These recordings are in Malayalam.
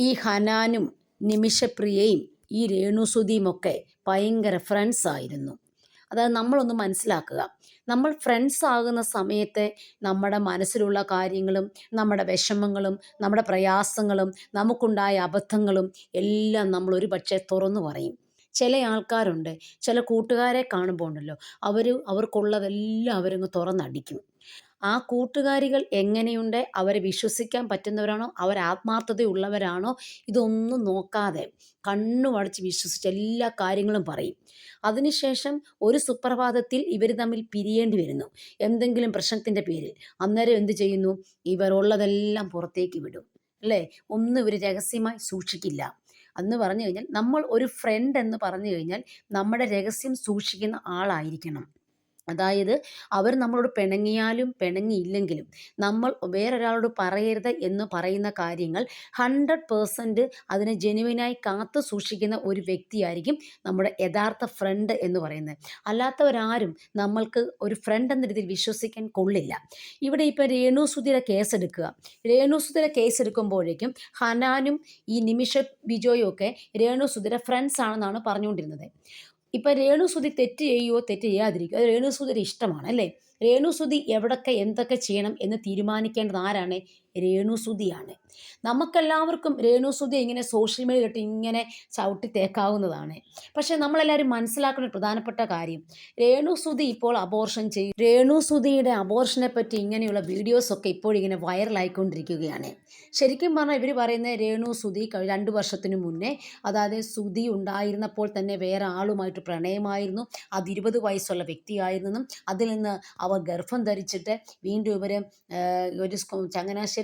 ഈ ഹനാനും നിമിഷപ്രിയയും ഈ രേണുസുതിയുമൊക്കെ ഭയങ്കര ഫ്രണ്ട്സ് ആയിരുന്നു. അതായത് നമ്മളൊന്ന് മനസ്സിലാക്കുക. നമ്മൾ ഫ്രണ്ട്സ് ആകുന്ന സമയത്ത് നമ്മുടെ മനസ്സിലുള്ള കാര്യങ്ങളും നമ്മുടെ വിഷമങ്ങളും നമ്മുടെ പ്രയാസങ്ങളും നമുക്കുണ്ടായ അബദ്ധങ്ങളും എല്ലാം നമ്മൾ ഒരു പക്ഷേ തുറന്നു പറയും. ചില ആൾക്കാരുണ്ട്. ചില കൂട്ടുകാരെ കാണുമ്പോൾ ഉണ്ടല്ലോ അവർ അവർക്കുള്ളതെല്ലാം അവരങ്ങ് തുറന്നടിക്കും. ആ കൂട്ടുകാരികൾ എങ്ങനെയുണ്ട്? അവരെ വിശ്വസിക്കാൻ പറ്റുന്നവരാണോ? അവർ ആത്മാർത്ഥതയുള്ളവരാണോ? ഇതൊന്നും നോക്കാതെ കണ്ണു വടച്ച് വിശ്വസിച്ച് എല്ലാ കാര്യങ്ങളും പറയും. അതിനുശേഷം ഒരു സുപ്രഭാതത്തിൽ ഇവർ തമ്മിൽ പിരിയേണ്ടി വരുന്നു. എന്തെങ്കിലും പ്രശ്നത്തിന്റെ പേരിൽ. അന്നേരം എന്ത് ചെയ്യുന്നു? ഇവർ ഉള്ളതെല്ലാം പുറത്തേക്ക് വിടും. അല്ലേ? ഒന്നും ഇവർ രഹസ്യമായി സൂക്ഷിക്കില്ല. എന്ന് പറഞ്ഞു കഴിഞ്ഞാൽ നമ്മൾ ഒരു ഫ്രണ്ട് എന്ന് പറഞ്ഞു കഴിഞ്ഞാൽ നമ്മുടെ രഹസ്യം സൂക്ഷിക്കുന്ന ആളായിരിക്കണം. അതായത് അവർ നമ്മളോട് പിണങ്ങിയാലും പിണങ്ങിയില്ലെങ്കിലും നമ്മൾ വേറൊരാളോട് പറയരുത് എന്ന് പറയുന്ന കാര്യങ്ങൾ ഹൺഡ്രഡ് പേഴ്സന്റ് അതിനെ ജെനുവിനായി കാത്തു സൂക്ഷിക്കുന്ന ഒരു വ്യക്തിയായിരിക്കും നമ്മുടെ യഥാർത്ഥ ഫ്രണ്ട് എന്ന് പറയുന്നത്. അല്ലാത്തവരാരും നമ്മൾക്ക് ഒരു ഫ്രണ്ട് എന്ന രീതിയിൽ വിശ്വസിക്കാൻ കൊള്ളില്ല. ഇവിടെ ഇപ്പോൾ രേണുസുതിയുടെ കേസ് എടുക്കുക. രേണുസുതിയുടെ കേസ് എടുക്കുമ്പോഴേക്കും ഹനാനും ഈ നിമിഷ ബിജോയും ഒക്കെ രേണുസുതിയുടെ ഫ്രണ്ട്സ് ആണെന്നാണ് പറഞ്ഞുകൊണ്ടിരുന്നത്. ഇപ്പം രേണുസുതി തെറ്റ് ചെയ്യുമോ തെറ്റ് ചെയ്യാതിരിക്കുക അത് രേണുസുതിയുടെ ഇഷ്ടമാണ് അല്ലേ? രേണുസുതി എവിടൊക്കെ എന്തൊക്കെ ചെയ്യണം എന്ന് തീരുമാനിക്കേണ്ടത് ആരാണ്? രേണുസുതിയാണ്. നമുക്കെല്ലാവർക്കും രേണുസുതി ഇങ്ങനെ സോഷ്യൽ മീഡിയ ഇട്ട് ഇങ്ങനെ ചവിട്ടി തേക്കാവുന്നതാണ്. പക്ഷേ നമ്മളെല്ലാവരും മനസ്സിലാക്കുന്ന പ്രധാനപ്പെട്ട കാര്യം രേണുസുതി ഇപ്പോൾ അബോർഷൻ ചെയ്യും. രേണുസുതിയുടെ അബോർഷനെ പറ്റി ഇങ്ങനെയുള്ള വീഡിയോസൊക്കെ ഇപ്പോഴിങ്ങനെ വൈറലായിക്കൊണ്ടിരിക്കുകയാണ് ശരിക്കും പറഞ്ഞാൽ ഇവർ പറയുന്നത് രേണുസുതി രണ്ട് വർഷത്തിന് മുന്നേ അതായത് സുതി ഉണ്ടായിരുന്നപ്പോൾ തന്നെ വേറെ ആളുമായിട്ട് പ്രണയമായിരുന്നു. അത് ഇരുപത് വയസ്സുള്ള വ്യക്തിയായിരുന്നെന്നും അതിൽ നിന്ന് അവർ ഗർഭം ധരിച്ചിട്ട് വീണ്ടും ഇവർ ഒരു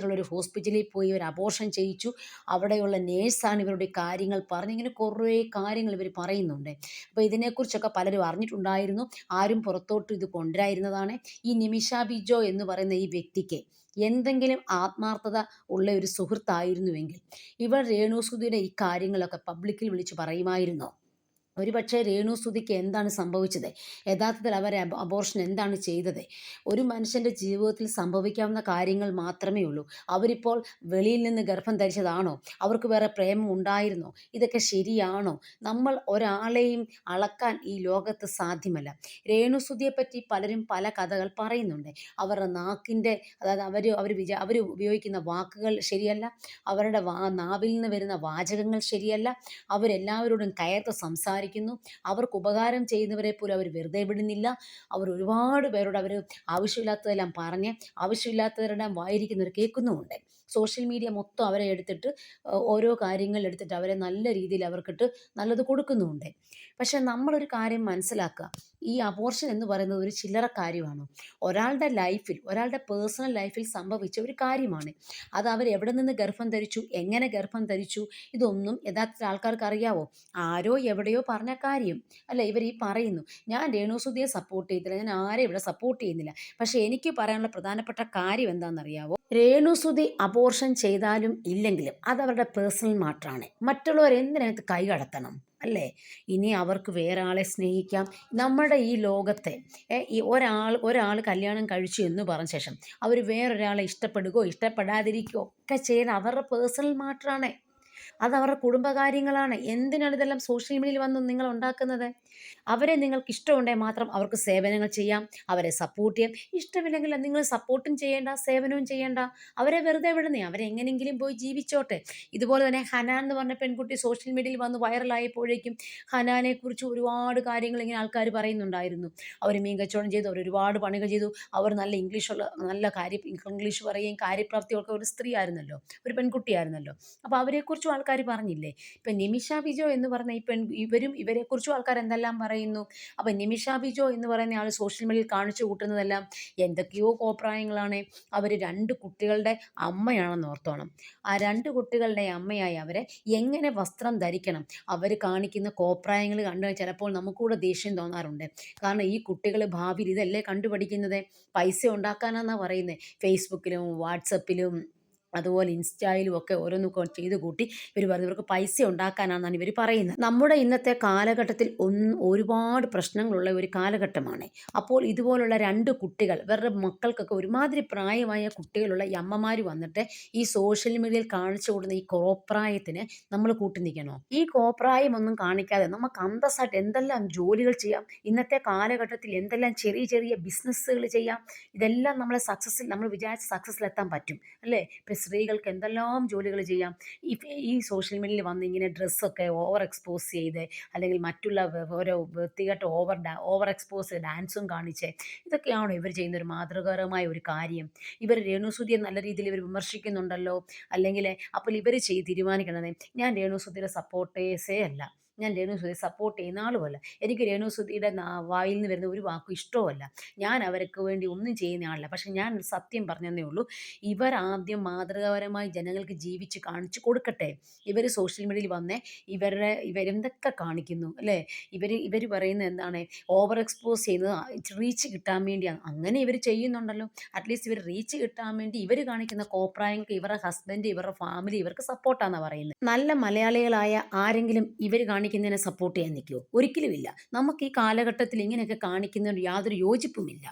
ഒരു ഹോസ്പിറ്റലിൽ പോയി ഒരു അബോർഷൻ ചെയ്യിച്ചു. അവിടെയുള്ള നേഴ്സാണ് ഇവരുടെ കാര്യങ്ങൾ പറഞ്ഞ് ഇങ്ങനെ കുറേ കാര്യങ്ങൾ ഇവർ പറയുന്നുണ്ട്. അപ്പോൾ ഇതിനെക്കുറിച്ചൊക്കെ പലരും അറിഞ്ഞിട്ടുണ്ടായിരുന്നു. ആരും പുറത്തോട്ട് ഇത് കൊണ്ടുവരായിരുന്നതാണ് ഈ നിമിഷ ബിജോ എന്ന് പറയുന്ന ഈ വ്യക്തിക്ക് എന്തെങ്കിലും ആത്മാർത്ഥത ഉള്ള ഒരു സുഹൃത്തായിരുന്നുവെങ്കിൽ ഇവർ രേണുസുധിയുടെ ഈ കാര്യങ്ങളൊക്കെ പബ്ലിക്കിൽ വിളിച്ച് പറയുമായിരുന്നോ. ഒരു പക്ഷേ രേണു സുധിക്ക് എന്താണ് സംഭവിച്ചത്? യഥാർത്ഥത്തിൽ അവരെ അബോർഷൻ എന്താണ് ചെയ്തത്? ഒരു മനുഷ്യന്റെ ജീവിതത്തിൽ സംഭവിക്കാവുന്ന കാര്യങ്ങൾ മാത്രമേ ഉള്ളൂ. അവരിപ്പോൾ വെളിയിൽ നിന്ന് ഗർഭം ധരിച്ചതാണോ? അവർക്ക് വേറെ പ്രേമം ഉണ്ടായിരുന്നോ? ഇതൊക്കെ ശരിയാണോ? നമ്മൾ ഒരാളെയും അളക്കാൻ ഈ ലോകത്ത് സാധ്യമല്ല. രേണുസുതിയെ പറ്റി പലരും പല കഥകൾ പറയുന്നുണ്ട്. അവരുടെ നാക്കിന്റെ അതായത് അവർ അവർ വിചാ അവർ ഉപയോഗിക്കുന്ന വാക്കുകൾ ശരിയല്ല. അവരുടെ വാ നാവിൽ നിന്ന് വരുന്ന വാചകങ്ങൾ ശരിയല്ല. അവരെല്ലാവരോടും കയർത്ത് സംസാരിക്കും. സംസാരിക്കുന്നു അവർക്ക് ഉപകാരം ചെയ്യുന്നവരെ പോലും അവർ വെറുതെ വിടുന്നില്ല. അവർ ഒരുപാട് പേരോട് അവർ ആവശ്യമില്ലാത്തതെല്ലാം പറഞ്ഞ് ആവശ്യമില്ലാത്തവരുടെ വായിരിക്കുന്നവർ കേൾക്കുന്നുമുണ്ട്. സോഷ്യൽ മീഡിയ മൊത്തം അവരെ എടുത്തിട്ട് ഓരോ കാര്യങ്ങൾ എടുത്തിട്ട് അവരെ നല്ല രീതിയിൽ അവർക്കിട്ട് നല്ലത് കൊടുക്കുന്നുമുണ്ട്. പക്ഷേ നമ്മളൊരു കാര്യം മനസ്സിലാക്കുക. ഈ അബോർഷൻ എന്ന് പറയുന്നത് ഒരു ചില്ലറ കാര്യമാണ്. ഒരാളുടെ ലൈഫിൽ ഒരാളുടെ പേഴ്സണൽ ലൈഫിൽ സംഭവിച്ച ഒരു കാര്യമാണ്. അത് അവർ എവിടെ നിന്ന് ഗർഭം ധരിച്ചു എങ്ങനെ ഗർഭം ധരിച്ചു ഇതൊന്നും യഥാർത്ഥത്തിൽ ആൾക്കാർക്ക് അറിയാവോ? ആരോ എവിടെയോ പറഞ്ഞ കാര്യം. അല്ല ഇവർ ഈ പറയുന്നു ഞാൻ രേണുസുതിയെ സപ്പോർട്ട് ചെയ്തില്ല ഞാൻ ആരെ ഇവിടെ സപ്പോർട്ട് ചെയ്യുന്നില്ല. പക്ഷേ എനിക്ക് പറയാനുള്ള പ്രധാനപ്പെട്ട കാര്യം എന്താണെന്നറിയാവോ? രേണുസുതി അബോർഷൻ ചെയ്താലും ഇല്ലെങ്കിലും അത് അവരുടെ പേഴ്സണൽ മാറ്ററാണ് മറ്റുള്ളവർ എന്തിനകത്ത് കൈ കടത്തണം? അല്ലേ? ഇനി അവർക്ക് വേറെ ആളെ സ്നേഹിക്കാം. നമ്മുടെ ഈ ലോകത്തെ ഈ ഒരാൾ ഒരാൾ കല്യാണം കഴിച്ചു എന്ന് പറഞ്ഞ ശേഷം അവർ വേറൊരാളെ ഇഷ്ടപ്പെടുകയോ ഇഷ്ടപ്പെടാതിരിക്കുകയോ ഒക്കെ ചെയ്യുന്ന അവരുടെ പേഴ്സണൽ മാറ്ററാണ് അത് അവരുടെ കുടുംബകാര്യങ്ങളാണ്. എന്തിനാണ് ഇതെല്ലാം സോഷ്യൽ മീഡിയയിൽ വന്ന് നിങ്ങൾ ഉണ്ടാക്കുന്നത്? അവരെ നിങ്ങൾക്ക് ഇഷ്ടമുണ്ടെങ്കിൽ മാത്രം അവർക്ക് സേവനങ്ങൾ ചെയ്യാം. അവരെ സപ്പോർട്ട് ചെയ്യാം. ഇഷ്ടമില്ലെങ്കിൽ നിങ്ങൾ സപ്പോർട്ടും ചെയ്യേണ്ട സേവനവും ചെയ്യേണ്ട. അവരെ വെറുതെ വിടുന്നേ അവരെങ്ങനെങ്കിലും പോയി ജീവിച്ചോട്ടെ. ഇതുപോലെ തന്നെ ഹനാൻ എന്ന് പറഞ്ഞ പെൺകുട്ടി സോഷ്യൽ മീഡിയയിൽ വന്ന് വൈറലായപ്പോഴേക്കും ഹനാനെ കുറിച്ച് ഒരുപാട് കാര്യങ്ങൾ ഇങ്ങനെ ആൾക്കാർ പറയുന്നുണ്ടായിരുന്നു. അവർ മീൻ കച്ചവടം ചെയ്തു. അവർ ഒരുപാട് പണികൾ ചെയ്തു. അവർ നല്ല ഇംഗ്ലീഷുള്ള നല്ല കാര്യം ഇംഗ്ലീഷ് പറയുകയും കാര്യപ്രാപ്തിയൊക്കെ ഒരു സ്ത്രീ ആയിരുന്നല്ലോ. ഒരു പെൺകുട്ടിയായിരുന്നല്ലോ. അപ്പോൾ അവരെക്കുറിച്ചും ആൾക്കാർ പറഞ്ഞില്ലേ? ഇപ്പം നിമിഷ ബിജോ എന്ന് പറഞ്ഞ ഈ പെൺ ഇവരും ഇവരെക്കുറിച്ചും ആൾക്കാർ എന്തെല്ലാം പറയുന്നു? അപ്പം നിമിഷ ബിജോ എന്ന് പറയുന്ന ആൾ സോഷ്യൽ മീഡിയയിൽ കാണിച്ചു കൂട്ടുന്നതെല്ലാം എന്തൊക്കെയോ കോപ്രായങ്ങളാണ്. അവർ രണ്ട് കുട്ടികളുടെ അമ്മയാണെന്ന് ഓർത്തോണം. ആ രണ്ട് കുട്ടികളുടെ അമ്മയായി അവരെ എങ്ങനെ വസ്ത്രം ധരിക്കണം? അവർ കാണിക്കുന്ന കോപ്രായങ്ങൾ കണ്ട് ചിലപ്പോൾ നമുക്കൂടെ ദേഷ്യം തോന്നാറുണ്ട്. കാരണം ഈ കുട്ടികൾ ഭാവിയിൽ ഇതല്ലേ കണ്ടുപഠിക്കുന്നത്? പൈസ ഉണ്ടാക്കാനാണെന്നാണ് പറയുന്നത് ഫേസ്ബുക്കിലും വാട്സപ്പിലും അതുപോലെ ഇൻസ്റ്റയിലും ഒക്കെ ഓരോന്നൊക്കെ ചെയ്ത് കൂട്ടി ഇവർ പറഞ്ഞു ഇവർക്ക് പൈസ ഉണ്ടാക്കാനാണെന്നാണ് ഇവർ പറയുന്നത്. നമ്മുടെ ഇന്നത്തെ കാലഘട്ടത്തിൽ ഒന്ന് ഒരുപാട് പ്രശ്നങ്ങളുള്ള ഒരു കാലഘട്ടമാണ്. അപ്പോൾ ഇതുപോലുള്ള രണ്ട് കുട്ടികൾ ഇവരുടെ മക്കൾക്കൊക്കെ ഒരുമാതിരി പ്രായമായ കുട്ടികളുള്ള അമ്മമാർ വന്നിട്ട് ഈ സോഷ്യൽ മീഡിയയിൽ കാണിച്ചു കൊടുക്കുന്ന ഈ കോപ്രായത്തിന് നമ്മൾ കൂട്ടി നിൽക്കണോ? ഈ കോപ്രായം ഒന്നും കാണിക്കാതെ നമുക്ക് അന്തസ്സായിട്ട് എന്തെല്ലാം ജോലികൾ ചെയ്യാം ഇന്നത്തെ കാലഘട്ടത്തിൽ എന്തെല്ലാം ചെറിയ ചെറിയ ബിസിനസ്സുകൾ ചെയ്യാം ഇതെല്ലാം നമ്മളെ സക്സസ്സിൽ നമ്മൾ വിചാരിച്ച സക്സസ്സിലെത്താൻ പറ്റും അല്ലേ? സ്ത്രീകൾക്ക് എന്തെല്ലാം ജോലികൾ ചെയ്യാം. ഈ ഈ സോഷ്യൽ മീഡിയയിൽ വന്ന് ഇങ്ങനെ ഡ്രസ്സൊക്കെ ഓവർ എക്സ്പോസ് ചെയ്ത് അല്ലെങ്കിൽ മറ്റുള്ള ഓരോ വൃത്തികെട്ട ഓവർ ഓവർ എക്സ്പോസ് ഡാൻസും കാണിച്ച് ഇതൊക്കെയാണോ ഇവർ ചെയ്യുന്ന ഒരു മാതൃകാപരമായ ഒരു കാര്യം. ഇവർ രേണുസുതിയെ നല്ല രീതിയിൽ ഇവർ വിമർശിക്കുന്നുണ്ടല്ലോ. അല്ലെങ്കിൽ അപ്പോൾ ഇവർ ചെയ്ത് തീരുമാനിക്കണത് ഞാൻ രേണുസുതിയുടെ സപ്പോർട്ടേഴ്സേ അല്ല. ഞാൻ രേണുസുതിയെ സപ്പോർട്ട് ചെയ്യുന്ന ആളുമല്ല. എനിക്ക് രേണുസുതിയുടെ വായിൽ നിന്ന് വരുന്ന ഒരു വാക്കും ഇഷ്ടവുമല്ല. ഞാൻ അവർക്ക് വേണ്ടി ഒന്നും ചെയ്യുന്ന ആളല്ല. പക്ഷേ ഞാൻ സത്യം പറഞ്ഞതേ ഉള്ളൂ ഇവർ ആദ്യം മാതൃകാപരമായി ജനങ്ങൾക്ക് ജീവിച്ച് കാണിച്ചു കൊടുക്കട്ടെ. ഇവർ സോഷ്യൽ മീഡിയയിൽ വന്നേ ഇവരുടെ ഇവരെന്തൊക്കെ കാണിക്കുന്നു അല്ലേ? ഇവർ ഇവർ പറയുന്നത് എന്താണ് ഓവർ എക്സ്പോസ് ചെയ്യുന്നത് റീച്ച് കിട്ടാൻ വേണ്ടിയാണ്. അങ്ങനെ ഇവർ ചെയ്യുന്നുണ്ടല്ലോ. അറ്റ്ലീസ്റ്റ് ഇവർ റീച്ച് കിട്ടാൻ വേണ്ടി ഇവർ കാണിക്കുന്ന കോപ്രായങ്ങൾക്ക് ഇവരുടെ ഹസ്ബൻഡ് ഇവരുടെ ഫാമിലി ഇവർക്ക് സപ്പോർട്ടാണെന്ന് പറയുന്നത്. നല്ല മലയാളികളായ ആരെങ്കിലും ഇവർ കാണിക്കുന്നതിനെ സപ്പോർട്ട് ചെയ്യാൻ നിൽക്കുമോ ഒരിക്കലുമില്ല. നമുക്ക് ഈ കാലഘട്ടത്തിൽ ഇങ്ങനെയൊക്കെ കാണിക്കുന്നതിന് യാതൊരു യോജിപ്പുമില്ല.